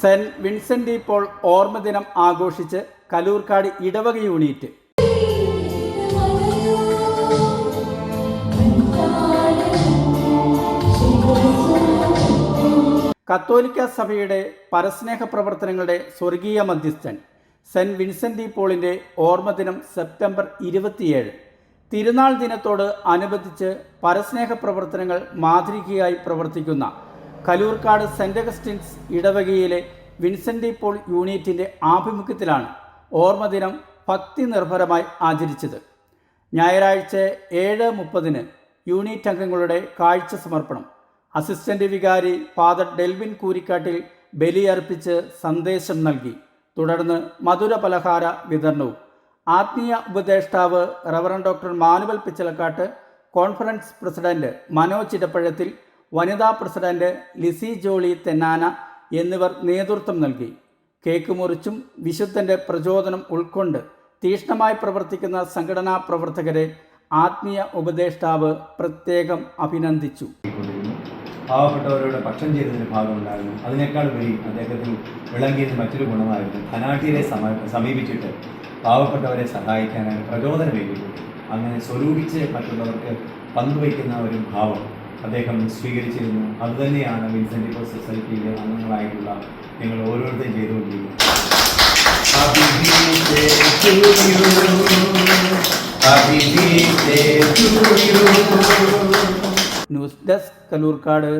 Saint Vincent ഇപ്പോൾ Paul ഓർമ്മദിനം ആഘോഷിച്ച് കലൂർക്കാട് ഇടവക യൂണിറ്റ്. കത്തോലിക്ക സഭയുടെ പരസ്നേഹ പ്രവർത്തനങ്ങളുടെ സ്വർഗീയ മധ്യസ്ഥൻ സെന്റ് വിൻസെന്റ് പോളിന്റെ ഓർമ്മദിനം സെപ്റ്റംബർ ഇരുപത്തിയേഴ്. തിരുനാൾ ദിനത്തോട് അനുബന്ധിച്ച് പരസ്നേഹ പ്രവർത്തനങ്ങൾ മാതൃകയായി പ്രവർത്തിക്കുന്ന കലൂർക്കാട് സെന്റ് അഗസ്റ്റിൻസ് ഇടവകയിലെ വിൻസെന്റി പോൾ യൂണിറ്റിന്റെ ആഭിമുഖ്യത്തിലാണ് ഓർമ്മദിനം ഭക്തി നിർഭരമായി ആചരിച്ചത്. ഞായറാഴ്ച ഏഴ് മുപ്പതിന് യൂണിറ്റ് അംഗങ്ങളുടെ കാഴ്ച സമർപ്പണം. അസിസ്റ്റന്റ് വികാരി ഫാദർ ഡെൽവിൻ കൂരിക്കാട്ടിൽ ബലിയർപ്പിച്ച് സന്ദേശം നൽകി. തുടർന്ന് മധുര പലഹാര വിതരണവും. ആത്മീയ ഉപദേഷ്ടാവ് reverend doctor Manuel Pichalakkattu conference president Manoj Edappazhathil വനിതാ പ്രസിഡന്റ് ലിസി ജോളി തെന്നാന എന്നിവർ നേതൃത്വം നൽകി. കേക്ക് മുറിച്ചും വിശുദ്ധന്റെ പ്രചോദനം ഉൾക്കൊണ്ട് തീഷ്ണമായി പ്രവർത്തിക്കുന്ന സംഘടനാ പ്രവർത്തകരെ ആത്മീയ ഉപദേഷ്ടാവ് പ്രത്യേകം അഭിനന്ദിച്ചു. പാവപ്പെട്ടവരോട് പക്ഷം ചെയ്തതിന് ഭാഗമുണ്ടായിരുന്നു. അതിനേക്കാൾ ഉപരി അദ്ദേഹത്തിന് വിളങ്ങിയത് മറ്റൊരു ഗുണമായിരുന്നു. ധനാഠ്യരെ സമീപിച്ചിട്ട് പാവപ്പെട്ടവരെ സഹായിക്കാനായി പ്രചോദനമേകുന്നു അങ്ങനെ സ്വരൂപിച്ച് മറ്റുള്ളവർക്ക് പങ്കുവയ്ക്കുന്ന ഒരു ഭാവം അദ്ദേഹം സ്വീകരിച്ചിരുന്നു. അതുതന്നെയാണ് വിൻസെന്റ് ഇപ്പോൾ സൊസൈറ്റിയിലെ അംഗങ്ങളായിട്ടുള്ള നിങ്ങൾ ഓരോരുത്തരും ചെയ്തുകൊണ്ടിരിക്കുന്നത്. News desk Kaloorkad